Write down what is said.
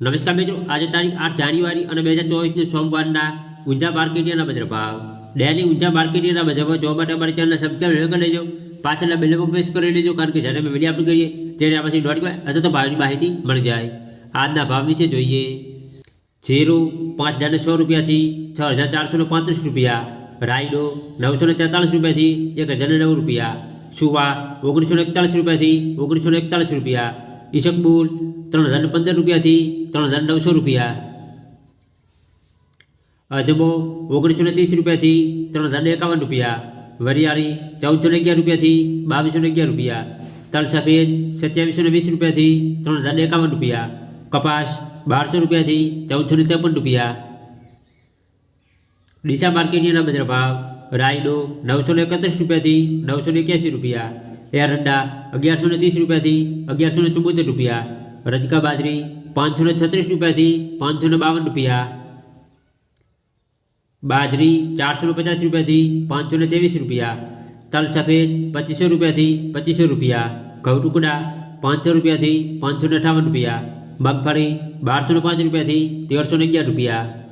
નમસ્કાર મિત્રો આજે તારીખ આઠ જાન્યુઆરી અને બે હજાર ચોવીસને સોમવારના ઊંઝા માર્કેટિયાના બજાર ભાવ ડેલી ઊંઝા માર્કેટિયાના બજાર ભાવ જોવા માટે અમારી ચેનલ સબસ્ક્રાઈબ કરી લેજો પાછળના બેલ પર પ્રેસ કરી લેજો કારણ કે જ્યારે અમે વિડીયો અપલોડ કરીએ ત્યારે આ પછી નોટિફાય અથવા તો ભાવની માહિતી મળી જાય આજના ભાવ વિશે જોઈએ જીરું પાંચ હજારને સો રૂપિયાથી છ હજાર ચારસો ને પાંત્રીસ રૂપિયા રાયડો નવસો ને તેતાલીસ રૂપિયાથી એક હજાર ને નવ રૂપિયા સુવા ઓગણીસો ને એકતાલીસ રૂપિયાથી ઓગણીસો ને એકતાલીસ રૂપિયા ઈશકબુલ ત્રણ હજાર ને પંદર રૂપિયાથી ત્રણ હજાર નવસો રૂપિયા અજમો ઓગણીસો ને ત્રીસ રૂપિયાથી ત્રણ હજાર ને એકાવન રૂપિયા વરિયાળી ચૌદસો ને અગિયાર રૂપિયાથી બાવીસો ને અગિયાર રૂપિયા તલ સફેદ સત્યાવીસો ને વીસ રૂપિયાથી ત્રણ હજાર ને એકાવન રૂપિયા કપાસ બારસો રૂપિયાથી ચૌદસો ને ત્રેપન રૂપિયા ડીસા માર્કેટના બજાર ભાવ રાયડો નવસો ને એકત્રીસ રૂપિયાથી નવસો ને એક્યાસી રૂપિયા એરંડા અગિયારસો ને ત્રીસ રૂપિયાથી અગિયારસો ને ચુંબોતેર રૂપિયા. રજકા બાજરી, પાંચસો ને છત્રીસ રૂપિયાથી પાંચસો ને બાવન રૂપિયા. બાજરી, ચારસો ને પચાસ રૂપિયાથી પાંચસો ને ત્રેવીસ રૂપિયા. તલ સફેદ પચીસો રૂપિયાથી પચીસો રૂપિયા. ઘઉં ટુકડા પાંચસો રૂપિયાથી પાંચસો ને અઠાવન રૂપિયા. મગફળી, બારસો ને પાંચ રૂપિયાથી તેરસો ને અગિયાર રૂપિયા.